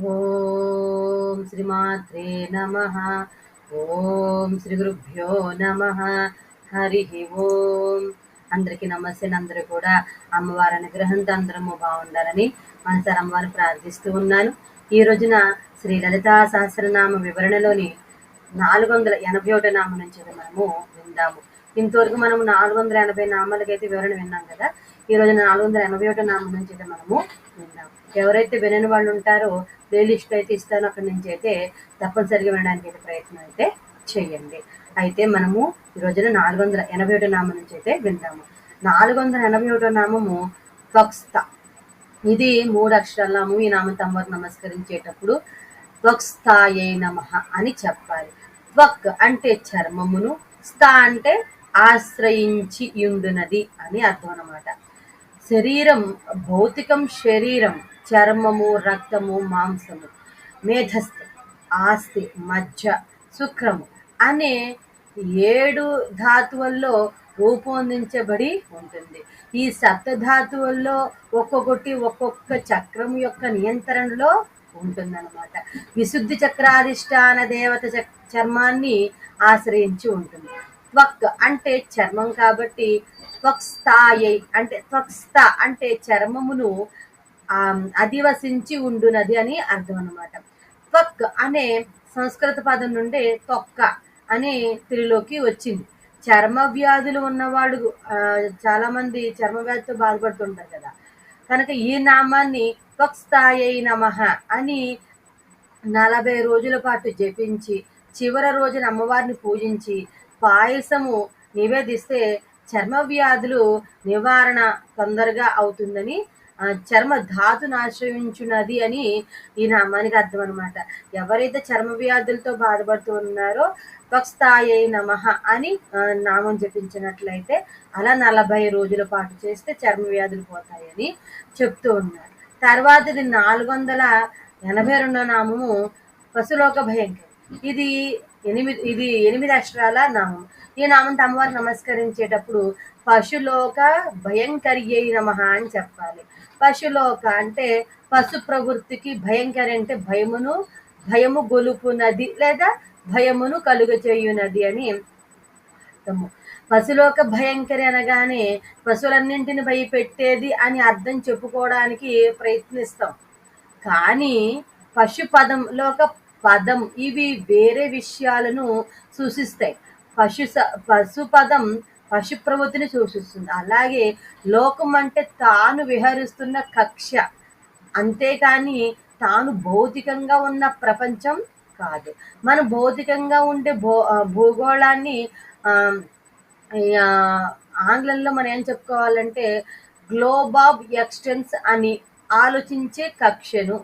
ఓం శ్రీమాత్రే నమ. ఓం శ్రీ గురుభ్యో నమ. హరి ఓం. అందరికీ నమస్తే. అందరూ కూడా అమ్మవారి అనుగ్రహంతో అందరము బాగుండాలని మనసారి అమ్మవారిని ప్రార్థిస్తూ ఉన్నాను. ఈ రోజున శ్రీ లలితా సహస్రనామ వివరణలోని నాలుగు వందల ఎనభై ఒకటి నామం నుంచి అయితే మనము విందాము. ఇంతవరకు మనం నాలుగు వందల ఎనభై నామాలకైతే వివరణ విన్నాం కదా. ఈ రోజు నాలుగు వందల ఎనభై ఒకటి నామం నుంచి అయితే మనము విందాం. ఎవరైతే వినని వాళ్ళు ఉంటారో ప్లేలిస్ట్ అయితే ఇస్తానో అక్కడి నుంచి అయితే తప్పనిసరిగా వినడానికి అయితే ప్రయత్నం అయితే చేయండి. అయితే మనము ఈ రోజున నాలుగు వందల ఎనభై ఒకటి నామం నుంచి అయితే విందాము. నాలుగు వందల ఎనభై ఒకటో నామము త్వక్స్త. ఇది మూడు అక్షరాల నామం ఈ నామ తమ్మరు నమస్కరించేటప్పుడు త్వక్స్థాయే నమ అని చెప్పాలి. త్వక్ అంటే చర్మమును స్థా అంటే ఆశ్రయించి యుండునది అని అర్థం అన్నమాట. శరీరం భౌతికం శరీరం చర్మము రక్తము మాంసము మేధస్థ ఆస్తి మధ్య శుక్రము అనే ఏడు ధాతువుల్లో రూపొందించబడి ఉంటుంది. ఈ సప్తధాతువుల్లో ఒక్కొక్కటి ఒక్కొక్క చక్రం యొక్క నియంత్రణలో ఉంటుందన్నమాట. విశుద్ధి చక్రాధిష్టాన దేవత చర్మాన్ని ఆశ్రయించి ఉంటుంది. త్వక్ అంటే చర్మం కాబట్టి త్వక్స్థాయై అంటే త్వక్స్థ అంటే చర్మమును అధివసించి ఉండునది అని అర్థం అనమాట త్వక్ అనే సంస్కృత పదం నుండి తొక్క అనే తెలుగులోకి వచ్చింది. చర్మ వ్యాధులు ఉన్నవాళ్ళు చాలామంది చర్మ వ్యాధితో బాధపడుతుంటారు కదా. కనుక ఈ నామాన్ని త్వక్స్థాయై నమః అని నలభై రోజుల పాటు జపించి చివరి రోజున అమ్మవారిని పూజించి పాయసము నివేదిస్తే చర్మ వ్యాధులు నివారణ తొందరగా అవుతుందని చర్మ ధాతును ఆశ్రయించున్నది అని ఈ నామానికి అర్థం అనమాట ఎవరైతే చర్మ వ్యాధులతో బాధపడుతూ ఉన్నారో త్వక్స్థాయై నమః అని నామం జపించినట్లయితే అలా నలభై రోజుల పాటు చేస్తే చర్మ వ్యాధులు పోతాయని చెప్తూ ఉన్నారు. తర్వాత ఇది నాలుగు వందల ఎనభై రెండో నామము పశులోక భయంకరం. ఇది ఎనిమిది ఇది ఎనిమిది అక్షరాల నామం. ఈ నామంతో అమ్మవారు నమస్కరించేటప్పుడు పశులోక భయంకరి అయి నమ అని చెప్పాలి. పశులోక అంటే పశు ప్రవృత్తికి భయంకరి అంటే భయమును భయము గొలుపునది లేదా భయమును కలుగ చేయునది అని అర్థము. పశులోక భయంకరి అనగానే పశువులన్నింటిని భయపెట్టేది అని అర్థం చెప్పుకోవడానికి ప్రయత్నిస్తాం. కానీ పశు పదం లోక పదం. ఇవి వేరే విషయాలను సూచిస్తాయి. పశు స- పశు పదం పశు ప్రవృత్తిని సూచిస్తుంది. అలాగే లోకం అంటే తాను విహరిస్తున్న కక్ష. అంతేకాని తాను భౌతికంగా ఉన్న ప్రపంచం కాదు. మనం భౌతికంగా ఉండే భూ భూగోళాన్ని ఆంగ్లంలో మనం ఏం చెప్పుకోవాలంటే గ్లోబాబ్ ఎక్స్టెన్స్ అని ఆలోచించే కక్షను.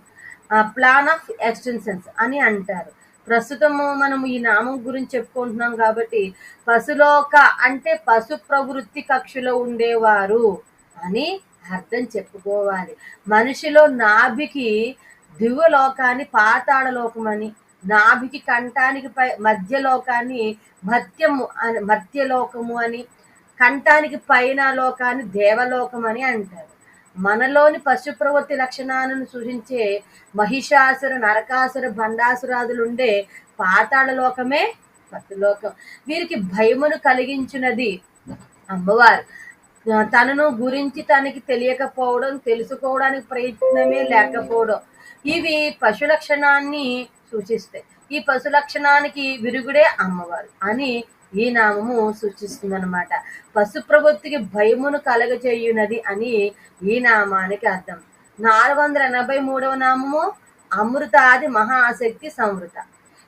ప్లాన్ ఆఫ్ ఎక్స్టెన్షన్స్ అని అంటారు. ప్రస్తుతము మనం ఈ నామం గురించి చెప్పుకుంటున్నాం కాబట్టి పశులోక అంటే పశు ప్రవృత్తి కక్షలో ఉండేవారు అని అర్థం చెప్పుకోవాలి. మనిషిలో నాభికి దివ్యలోకాన్ని పాతాళలోకమని నాభికి కంఠానికి పై మధ్యలోకాన్ని మధ్యము అని మధ్యలోకము అని కంఠానికి పైన లోకాన్ని దేవలోకం అని అంటారు. మనలోని పశు ప్రవృత్తి లక్షణాలను సూచించే మహిషాసుర నరకాసుర భండాసురాదులు ఉండే పాతాళ లోకమే పశులోకం వీరికి భయమును కలిగించినది అమ్మవారు. తనను గురించి తనకి తెలియకపోవడం తెలుసుకోవడానికి ప్రయత్నమే లేకపోవడం. ఇవి పశు లక్షణాన్ని సూచిస్తాయి. ఈ పశు లక్షణానికి విరుగుడే అమ్మవారు అని ఈ నామము సూచిస్తుంది అనమాట పశుప్రబొత్తికి భయమును కలగజేయునది అని ఈ నామానికి అర్థం. నాలుగు వందల ఎనభై మూడవ నామము అమృతాది మహాశక్తి సంవృత.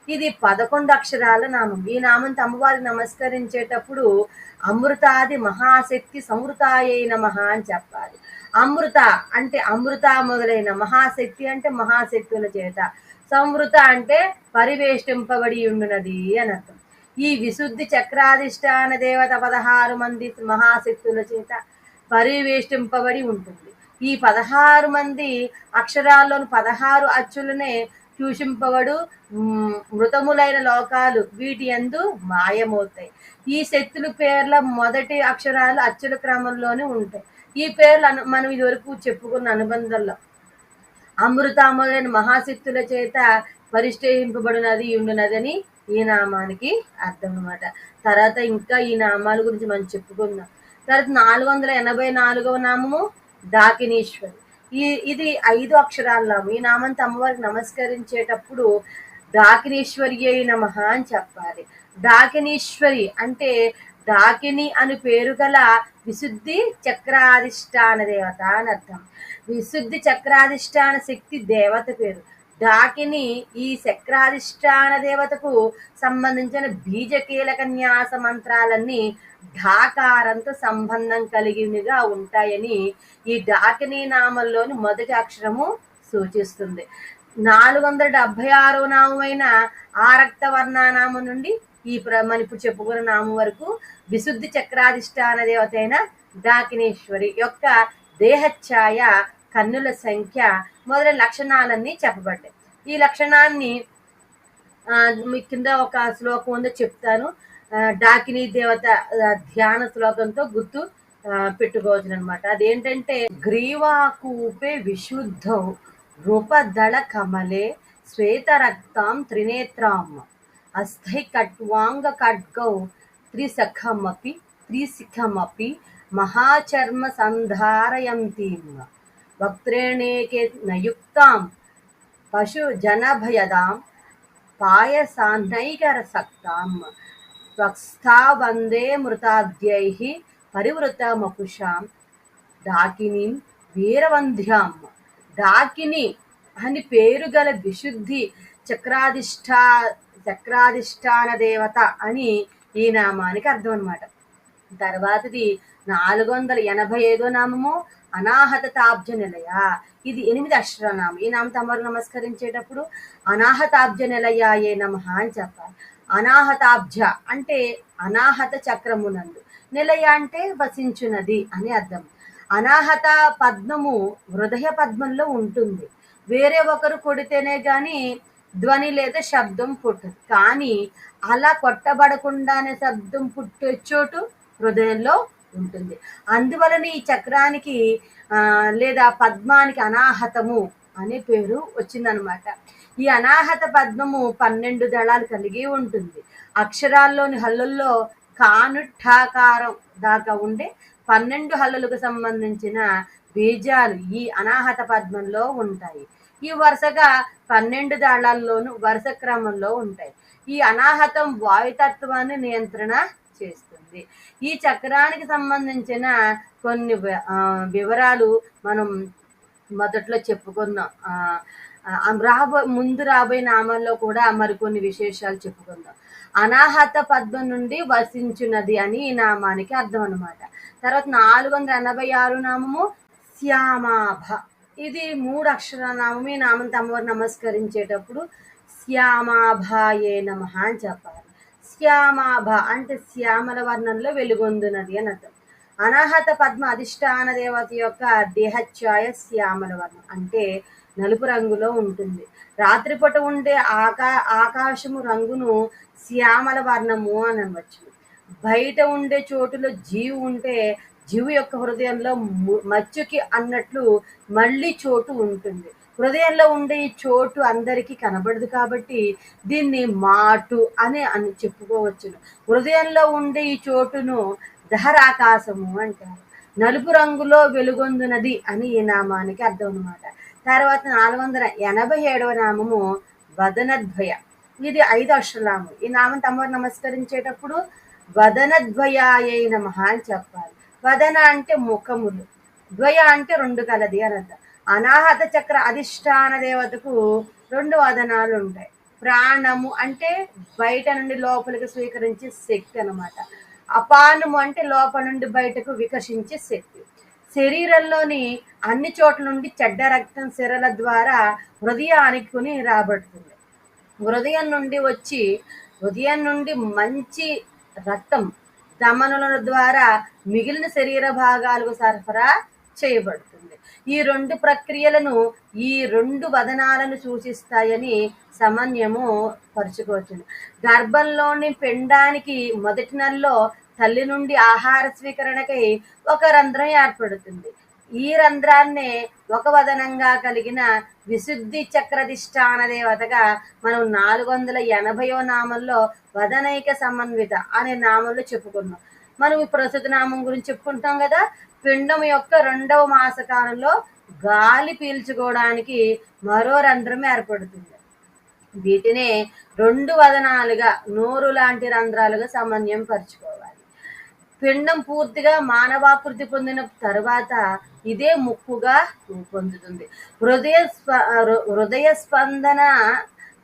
ఇది పదకొండు అక్షరాల నామం. ఈ నామం అమ్మవారికి నమస్కరించేటప్పుడు అమృతాది మహాశక్తి సమృతాయే నమ అని చెప్పాలి. అమృత అంటే అమృత మొదలైన మహాశక్తి అంటే మహాశక్తుల చేత. సంవృత అంటే పరివేష్టింపబడి ఉండునది అని అర్థం. ఈ విశుద్ధి చక్రాధిష్టాన దేవత పదహారు మంది మహాశక్తుల చేత పరివేష్టింపబడి ఉంటుంది. ఈ పదహారు మంది అక్షరాల్లోని పదహారు అచ్చులనే చూషింపబడు మృతములైన లోకాలు వీటి యందు మాయమవుతాయి. ఈ శక్తుల పేర్ల మొదటి అక్షరాలు అచ్చుల క్రమంలోనే ఉంటాయి. ఈ పేర్లు అను మనం ఇదివరకు చెప్పుకున్న అనుబంధంలో అమృత మొదలైన మహాశక్తుల చేత పరిష్ఠింపబడినది ఉండునదని ఈ నామానికి అర్థం అనమాట తర్వాత ఇంకా ఈ నామాల గురించి మనం చెప్పుకుందాం. తర్వాత నాలుగు వందల ఎనభై నాలుగవ నామము డాకినీశ్వరి ఈ ఇది ఐదు అక్షరాల నామం. ఈ నామంతో అమ్మవారికి నమస్కరించేటప్పుడు దాకినీశ్వరి అయి నమః అని చెప్పాలి. డాకినీశ్వరి అంటే డాకిని అని పేరు గల విశుద్ధి చక్రాధిష్టాన దేవత అని అర్థం. విశుద్ధి చక్రాధిష్టాన శక్తి దేవత పేరు. డాకిని ఈ చక్రాధిష్టాన దేవతకు సంబంధించిన బీజ కీలక న్యాస మంత్రాలన్నీ ఢాకారంతో సంబంధం కలిగినగా ఉంటాయని ఈ డాకిని నామంలోని మొదటి అక్షరము సూచిస్తుంది. నాలుగు వందల డెబ్బై ఆరో నామైన ఆరక్త వర్ణనామం నుండి ఈ ప్ర మనం ఇప్పుడు చెప్పుకున్న నామం వరకు విశుద్ధి చక్రాధిష్టాన దేవత అయిన డాకినేశ్వరి యొక్క దేహఛాయ కన్నుల సంఖ్య మొదలైన లక్షణాలన్నీ చెప్పబడ్డాయి. ఈ లక్షణాన్ని మీ కింద ఒక శ్లోకం ఉందో చెప్తాను. డాకిని దేవత ధ్యాన శ్లోకంతో గుర్తు పెట్టుకోవచ్చు అనమాట అదేంటంటే గ్రీవాకూపే విశుద్ధౌ రూపదళ కమలే శ్వేతరక్తాం త్రినేత్రాం అస్థై కట్వాంగ ఖడ్గౌ త్రిసఖమపి త్రిశిఖమపి మహాచర్మ సంధారయంతీం వక్త్రేణేకే నయుక్తాం పశు జనభయదాం పాయసాన్నైకరసక్తాం స్వస్థా వందే మృతాద్యైః పరివృతమకుషాం డాకినీం వీరవంధ్యాం డాకిని అని పేరు గల విశుద్ధి చక్రాధిష్ఠా చక్రాధిష్టాన దేవత అని ఈ నామానికి అర్థం అనమాట తర్వాతది నాలుగు వందల ఎనభై ఐదో నామము అనాహత తాబ్జనిలయ ఇది ఎనిమిది అక్షరనామం. ఈ నామ తమరు నమస్కరించేటప్పుడు అనాహతాబ్జ నిలయ ఏ నమ అని చెప్పాలి. అనాహతాబ్జ అంటే అనాహత చక్రమునందు. నిలయ అంటే వసించునది అని అర్థం. అనాహత పద్మము హృదయ పద్మంలో ఉంటుంది. వేరే ఒకరు కొడితేనే గాని ధ్వని లేదా శబ్దం పుట్టదు. కానీ అలా కొట్టబడకుండానే శబ్దం పుట్టే చోటు హృదయంలో ఉంటుంది. అందువలన ఈ చక్రానికి ఆ, లేదా పద్మానికి అనాహతము అనే పేరు వచ్చిందనమాట ఈ అనాహత పద్మము పన్నెండు దళాలు కలిగి ఉంటుంది. అక్షరాల్లోని హల్లుల్లో కానుఠాకారం దాకా ఉండే పన్నెండు హల్లులకు సంబంధించిన బీజాలు ఈ అనాహత పద్మంలో ఉంటాయి. ఈ వరుసగా పన్నెండు దళాల్లోనూ వరుస క్రమంలో ఉంటాయి. ఈ అనాహతం వాయుతత్వాన్ని నియంత్రణ చేస్తుంది. ఈ చక్రానికి సంబంధించిన కొన్ని వివరాలు మనం మొదట్లో చెప్పుకుందాం. రాబో ముందు రాబోయే నామాల్లో కూడా మరికొన్ని విశేషాలు చెప్పుకుందాం. అనాహత పద్మం నుండి వసించున్నది అని ఈ నామానికి అర్థం అనమాట తర్వాత నాలుగు వందల ఎనభై ఆరు నామము శ్యామాభ. ఇది మూడు అక్షర నామం ఈ నామం తమవారు నమస్కరించేటప్పుడు శ్యామాభాయే నమ అని చెప్పాలి. శ్యామాభ అంటే శ్యామల వర్ణంలో వెలుగొందునది అని అర్థం. అనాహత పద్మ అధిష్టాన దేవత యొక్క దేహఛాయ శ్యామల వర్ణం. అంటే నలుపు రంగులో ఉంటుంది. రాత్రిపూట ఉండే ఆకా ఆకాశము రంగును శ్యామల వర్ణము అని అనవచ్చు. బయట ఉండే చోటులో జీవు ఉంటే జీవు యొక్క హృదయంలో మచ్చుకి అన్నట్లు మళ్ళీ చోటు ఉంటుంది. హృదయంలో ఉండే ఈ చోటు అందరికీ కనబడదు కాబట్టి దీన్ని మాటు అని అని చెప్పుకోవచ్చును. హృదయంలో ఉండే ఈ చోటును దహరాకాశము అంటారు. నలుపు రంగులో వెలుగొందునది అని ఈ నామానికి అర్థం అనమాట తర్వాత నాలుగు వందల ఎనభై ఏడవ నామము వదనద్వయ. ఇది ఐదు అక్షరనామం ఈ నామం తమరు నమస్కరించేటప్పుడు వదనద్వయాయ నమ అని చెప్పాలి. వదన అంటే ముఖములు. ద్వయ అంటే రెండు కలది అని అర్థం. అనాహత చక్ర అధిష్టాన దేవతకు రెండు వదనాలు ఉంటాయి. ప్రాణము అంటే బయట నుండి లోపలికి స్వీకరించే శక్తి అన్నమాట. అపానము అంటే లోపల నుండి బయటకు వికసించే శక్తి. శరీరంలోని అన్ని చోట్ల నుండి చెడ్డ రక్తం సిరల ద్వారా హృదయానికి రాబడుతుంది. హృదయం నుండి వచ్చి హృదయం నుండి మంచి రక్తం ధమనుల ద్వారా మిగిలిన శరీర భాగాలకు సరఫరా చేయబడుతుంది. ఈ రెండు ప్రక్రియలను ఈ రెండు వదనాలను సూచిస్తాయని సమన్యము పరుచుకోవచ్చు గర్భంలోని పిండానికి మొదటి నెలలో తల్లి నుండి ఆహార స్వీకరణకై ఒక రంధ్రం ఏర్పడుతుంది. ఈ రంధ్రాన్నే ఒక వదనంగా కలిగిన విశుద్ధి చక్రధిష్టాన దేవతగా మనం నాలుగు వందల ఎనభయో నామంలో వదనైక సమన్విత అనే నామంలో చెప్పుకున్నాం. మనం ప్రస్తుత నామం గురించి చెప్పుకుంటాం కదా? పిండం యొక్క రెండవ మాసకాలంలో గాలి పీల్చుకోవడానికి మరో రంధ్రం ఏర్పడుతుంది. వీటినే రెండు వదనాలుగా నోరు లాంటి రంధ్రాలుగా సమన్వయం పరుచుకోవాలి. పిండం పూర్తిగా మానవాకృతి పొందిన తర్వాత ఇదే ముక్కుగా పొందుతుంది హృదయ స్ప- హృదయ స్పందన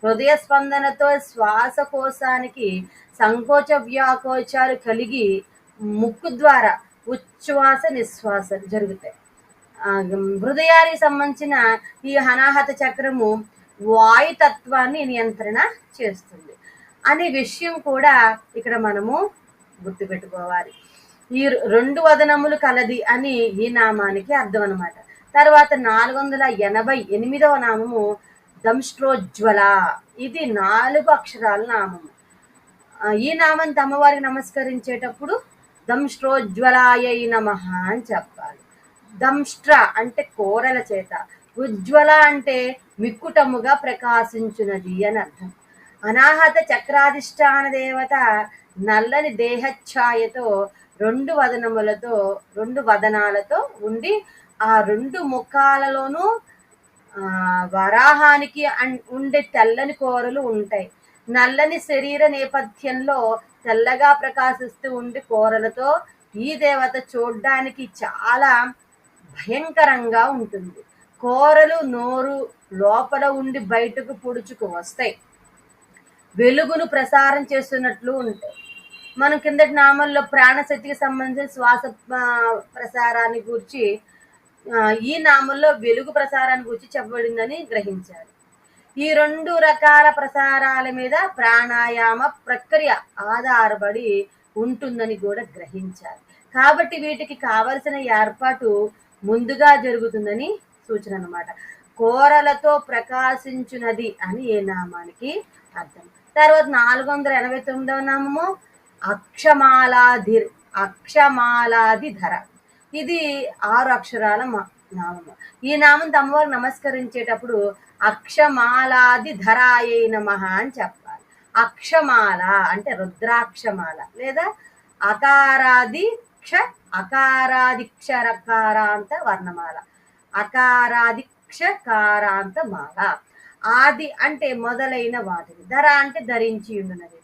హృదయ స్పందనతో శ్వాసకోశానికి సంకోచ వ్యాకోచాలు కలిగి ముక్కు ద్వారా ఉచ్ఛ్వాస నిశ్వాస జరుగుతాయి. హృదయానికి సంబంధించిన ఈ అనాహత చక్రము వాయుతత్వాన్ని నియంత్రణ చేస్తుంది. అనే విషయం కూడా ఇక్కడ మనము గుర్తుపెట్టుకోవాలి. ఈ రెండు వదనములు కలది అని ఈ నామానికి అర్థం అనమాట తర్వాత నాలుగు వందల ఎనభై ఎనిమిదవ నామము దంష్ట్రోజ్వల ఇది నాలుగు అక్షరాల నామము. ఈ నామం అమ్మవారికి నమస్కరించేటప్పుడు దంష్ట్రోజ్వలాయ నమ అని చెప్పాలి. దంష్ట్ర అంటే కోరల చేత ఉజ్వల అంటే మిక్కుటముగా ప్రకాశించున్నది అని అర్థం. అనాహత చక్రాధిష్టాన దేవత నల్లని దేహఛాయతో రెండు వదనములతో రెండు వదనాలతో ఉండి ఆ రెండు ముఖాలలోనూ ఆ, వరాహానికి అండ్ ఉండే తెల్లని కోరలు ఉంటాయి. నల్లని శరీర నేపథ్యంలో తెల్లగా ప్రకాశిస్తూ ఉండి కూరలతో ఈ దేవత చూడ్డానికి చాలా భయంకరంగా ఉంటుంది. కూరలు నోరు లోపల ఉండి బయటకు పొడుచుకు వస్తాయి. వెలుగును ప్రసారం చేస్తున్నట్లు ఉంటాయి. మనం కిందటి నామంలో ప్రాణశక్తికి సంబంధించిన శ్వాస ప్రసారాన్ని గురించి ఈ నామంలో వెలుగు ప్రసారాన్ని గురించి చెప్పబడిందని గ్రహించారు ఈ రెండు రకాల ప్రసారాల మీద ప్రాణాయామ ప్రక్రియ ఆధారపడి ఉంటుందని కూడా గ్రహించాలి. కాబట్టి వీటికి కావలసిన ఏర్పాటు ముందుగా జరుగుతుందని సూచన అన్నమాట. కోరలతో ప్రకాశించునది అని ఏ నామానికి అర్థం. తర్వాత నాలుగు వందల ఎనభై తొమ్మిదవ నామము అక్షమాలాధిర్ అక్షమాలాది ధర ఇది ఆరు అక్షరాల మా- నామము. ఈ నామంతో అమ్మవారికి నమస్కరించేటప్పుడు అక్షమాలాది ధరాయే నమ అని చెప్పాలి. అక్షమాల అంటే రుద్రాక్షమాల లేదా అకారాది క్ష అకారాదిక్షరకారాంత వర్ణమాల. అకారాదిక్షకారాంత మాల. ఆది అంటే మొదలైన వాటిని. ధర అంటే ధరించి ఉండునది.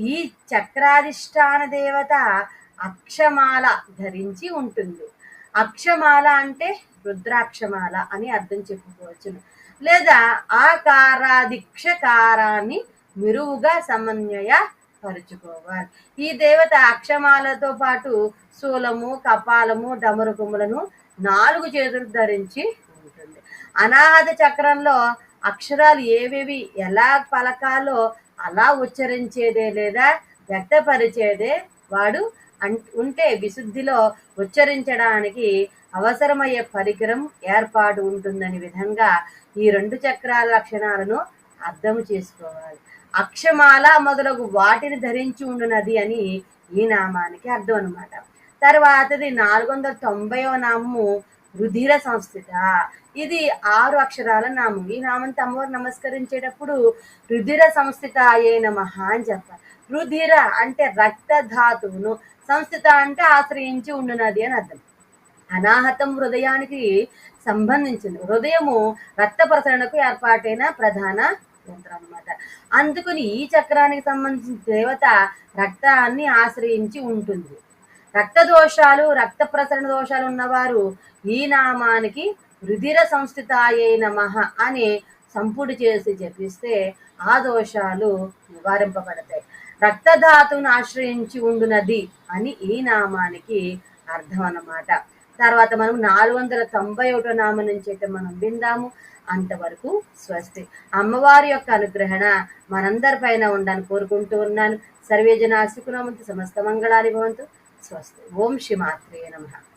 ఈ చక్రాధిష్టాన దేవత అక్షమాల ధరించి ఉంటుంది. అక్షమాల అంటే రుద్రాక్షమాల అని అర్థం చెప్పుకోవచ్చును లేదా ఆకారాదిక్షకారాన్ని మెరువుగా సమన్వయ పరుచుకోవాలి ఈ దేవత అక్షమాలతో పాటు శూలము కపాలము డమరుకములను నాలుగు చేతులు ధరించి ఉంటుంది. అనాహత చక్రంలో అక్షరాలు ఏవేవి ఎలా పలకాలో అలా ఉచ్చరించేదే లేదా వ్యక్తపరిచేదే వాడు ఉంటే విశుద్ధిలో ఉచ్చరించడానికి అవసరమయ్యే పరికరం ఏర్పాటు ఉంటుందని విధంగా ఈ రెండు చక్రాల లక్షణాలను అర్థం చేసుకోవాలి. అక్షమాల మొదలగు వాటిని ధరించి ఉండునది అని ఈ నామానికి అర్థం అనమాట తర్వాతది నాలుగు వందల తొంభైవ నామము రుధిర సంస్థిత. ఇది ఆరు అక్షరాల నామం. ఈ నామంతో అమ్మవారు నమస్కరించేటప్పుడు రుధిర సంస్థిత అయ్యే నమః అని చెప్పాలి. రుధిర అంటే రక్త ధాతువును. సంస్థిత అంటే ఆశ్రయించి ఉండునది అని అర్థం. అనాహతం హృదయానికి సంబంధించింది. హృదయము రక్త ప్రసరణకు ఏర్పాటైన ప్రధాన యంత్రం అన్నమాట. అందుకని ఈ చక్రానికి సంబంధించిన దేవత రక్తాన్ని ఆశ్రయించి ఉంటుంది. రక్త దోషాలు రక్త ప్రసరణ దోషాలు ఉన్నవారు ఈ నామానికి రుధిర సంస్థితాయే నమః అని సంపుడి చేసి జపిస్తే ఆ దోషాలు నివారింపబడతాయి. రక్తధాతువును ఆశ్రయించి ఉండునది అని ఈ నామానికి అర్థం అన్నమాట తర్వాత మనం నాలుగు వందల తొంభై ఒకటో నామం నుంచి అయితే మనం విందాము. అంతవరకు స్వస్తి. అమ్మవారి యొక్క అనుగ్రహణ మనందరి పైన ఉండాలని కోరుకుంటూ ఉన్నాను. సర్వేజన జన సమస్త మంగళాని భవంతు. స్వస్తి. ఓం శ్రీ మాత్రే నమః.